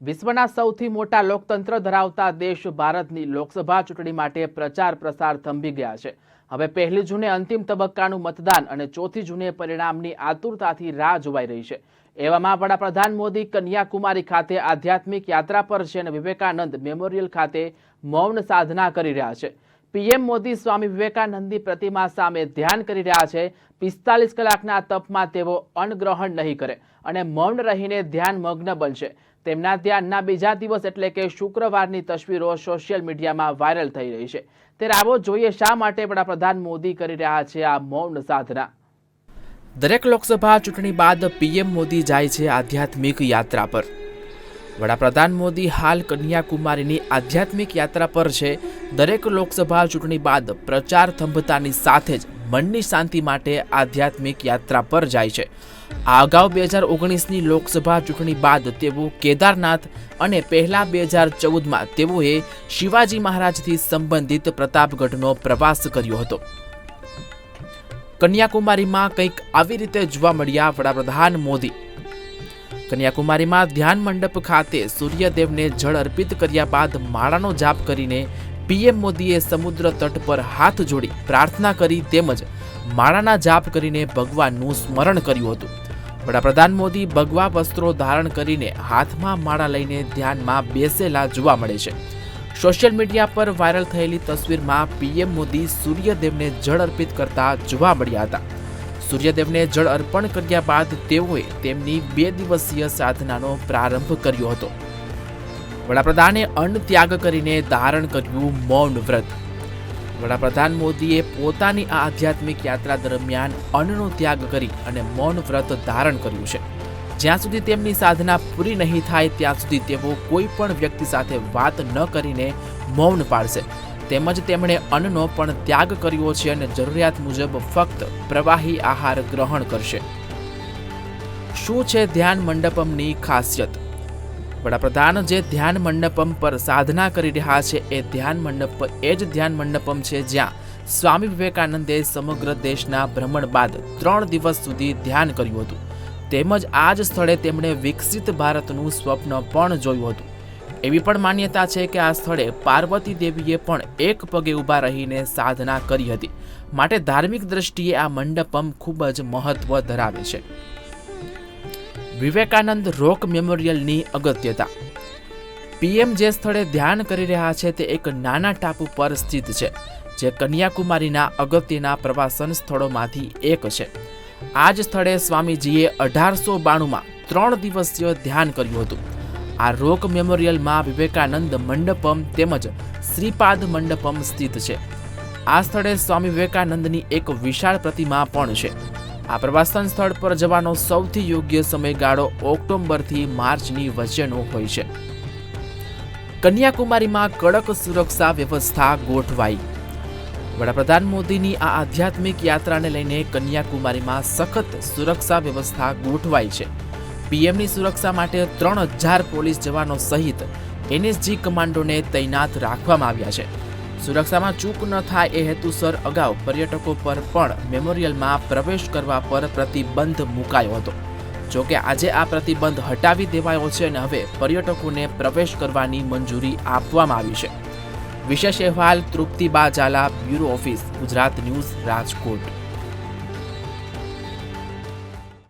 વિશ્વના સૌથી મોટા લોકતંત્ર ધરાવતા દેશ ભારતની લોકસભા ચૂંટણી માટે પ્રચાર પ્રસાર થંભી ગયા છે. હવે પહેલી જૂને અંતિમ તબક્કાનું મતદાન અને ચોથી જૂને પરિણામની આતુરતાથી રાહ જોવાઈ રહી છે. એવામાં વડાપ્રધાન મોદી કન્યાકુમારી ખાતે આધ્યાત્મિક યાત્રા પર છે અને વિવેકાનંદ મેમોરિયલ ખાતે મૌન સાધના કરી રહ્યા છે. પીએમ મોદી સ્વામી વિવેકાનંદની પ્રતિમા સામે ધ્યાન કરી રહ્યા છે. પિસ્તાલીસ કલાકના તપમાં તેઓ અન્નગ્રહણ નહીં કરે અને મૌન રહીને ધ્યાન મગ્ન બનશે. તેમના ધ્યાનના બીજા દિવસ એટલે કે શુક્રવારની તસવીરો સોશિયલ મીડિયામાં વાયરલ થઈ રહી છે. તે આવો જોઈએ શા માટે વડાપ્રધાન મોદી કરી રહ્યા છે આ મૌન સાધના. દરેક લોકસભા ચૂંટણી બાદ પીએમ મોદી જાય છે આધ્યાત્મિક યાત્રા પર. વડાપ્રધાન મોદી હાલ કન્યાકુમારીની આધ્યાત્મિક યાત્રા પર છે. દરેક લોકસભા ચૂંટણી બાદ પ્રચાર થંભતાની સાથે જ મનની શાંતિ માટે આધ્યાત્મિક યાત્રા પર જાય છે. આ અગાઉ બે હજાર ઓગણીસની લોકસભા ચૂંટણી બાદ તેઓ કેદારનાથ અને પહેલા બે હજાર ચૌદમાં તેઓએ શિવાજી મહારાજથી સંબંધિત પ્રતાપગઢનો પ્રવાસ કર્યો હતો. કન્યાકુમારીમાં કંઈક આવી રીતે જોવા મળ્યા વડાપ્રધાન મોદી. કન્યાકુમારીમાં ધ્યાન મંડપ ખાતે સૂર્યદેવને જળ અર્પિત કર્યા બાદ માળાનો જાપ કરીને પીએમ મોદીએ સમુદ્ર તટ પર હાથ જોડી પ્રાર્થના કરી તેમજ માળાના જાપ કરીને ભગવાનનું સ્મરણ કર્યું હતું. વડાપ્રધાન મોદી ભગવા વસ્ત્રો ધારણ કરીને હાથમાં માળા લઈને ધ્યાનમાં બેસેલા જોવા મળે છે. સોશિયલ મીડિયા પર વાયરલ થયેલી તસવીરમાં પીએમ મોદી સૂર્યદેવને જળ અર્પિત કરતા જોવા મળ્યા હતા. સૂર્યદેવને જળ અર્પણ કર્યા બાદ તેઓએ તેમની બે દિવસીય સાધનાનો પ્રારંભ કર્યો હતો. વડાપ્રધાને અન્ન ત્યાગ કરીને ધારણ કર્યું મૌન વ્રત. વડાપ્રધાન મોદીએ પોતાની આ આધ્યાત્મિક યાત્રા દરમિયાન અન્નનો ત્યાગ કરી અને મૌન વ્રત ધારણ કર્યું છે. જ્યાં સુધી તેમની સાધના પૂરી નહીં થાય, ત્યાં સુધી તેઓ કોઈ પણ વ્યક્તિ સાથે વાત ન કરીને મૌન પાળશે. તેમજ તેમણે અન્નનો પણ ત્યાગ કર્યો છે અને જરૂરિયાત મુજબ ફક્ત પ્રવાહી આહાર ગ્રહણ કરશે. શું છે ધ્યાન મંડપમની ખાસિયત? વડાપ્રધાન જે ધ્યાન મંડપમ પર સાધના કરી રહ્યા છે, એ ધ્યાન મંડપ એ જ ધ્યાન મંડપમ છે જ્યાં સ્વામી વિવેકાનંદે સમગ્ર દેશના ભ્રમણ બાદ ત્રણ દિવસ સુધી ધ્યાન કર્યું હતું. તેમજ આ જ સ્થળે તેમણે વિકસિત ભારતનું સ્વપ્ન પણ જોયું હતું. એવી પણ માન્યતા છે કે આ સ્થળે પાર્વતી દેવીએ પણ એક પગે ઊભા રહીને સાધના કરી હતી. માટે ધાર્મિક દ્રષ્ટિએ આ મંડપમ ખૂબ જ મહત્વ ધરાવે છે. વિવેકાનંદ રોક મેમોરિયલની અગત્યતા. પીએમ જે સ્થળે ધ્યાન કરી રહ્યા છે તે એક નાના ટાપુ પર સ્થિત છે, જે કન્યાકુમારીના અગત્યના પ્રવાસન સ્થળોમાંથી એક છે. આ જ સ્થળે સ્વામીજીએ અઢારસો બાણુંમાં ત્રણ દિવસીય ધ્યાન કર્યું હતું. આ રોક મેમોરિયલમાં વિવેકાનંદ મંડપમ તેમજ શ્રીપાદ મંડપમ સ્થિત છે. આ સ્થળે સ્વામી વિવેકાનંદની એક વિશાળ પ્રતિમા પણ છે. આ પ્રવાસન સ્થળ પર જવાનો સૌથી યોગ્ય સમયગાળો ઓક્ટોબરથી માર્ચની વચ્ચેનો હોય છે. કન્યાકુમારીમાં કડક સુરક્ષા વ્યવસ્થા ગોઠવાઈ. વડાપ્રધાન મોદીની આ આધ્યાત્મિક યાત્રાને લઈને કન્યાકુમારીમાં સખત સુરક્ષા વ્યવસ્થા ગોઠવાઈ છે. પીએમની સુરક્ષા માટે ત્રણ હજાર પોલીસ જવાનો સહિત એનએસજી કમાન્ડોને તૈનાત રાખવામાં આવ્યા છે. સુરક્ષામાં ચૂક ન થાય એ હેતુસર અગાઉ પર્યટકો પર પણ મેમોરિયલમાં પ્રવેશ કરવા પર પ્રતિબંધ મુકાયો હતો. જોકે આજે આ પ્રતિબંધ હટાવી દેવાયો છે અને હવે પર્યટકોને પ્રવેશ કરવાની મંજૂરી આપવામાં આવી છે. વિશેષ અહેવાલ Triptiba Zala, bureau office, Gujarat news Rajkot.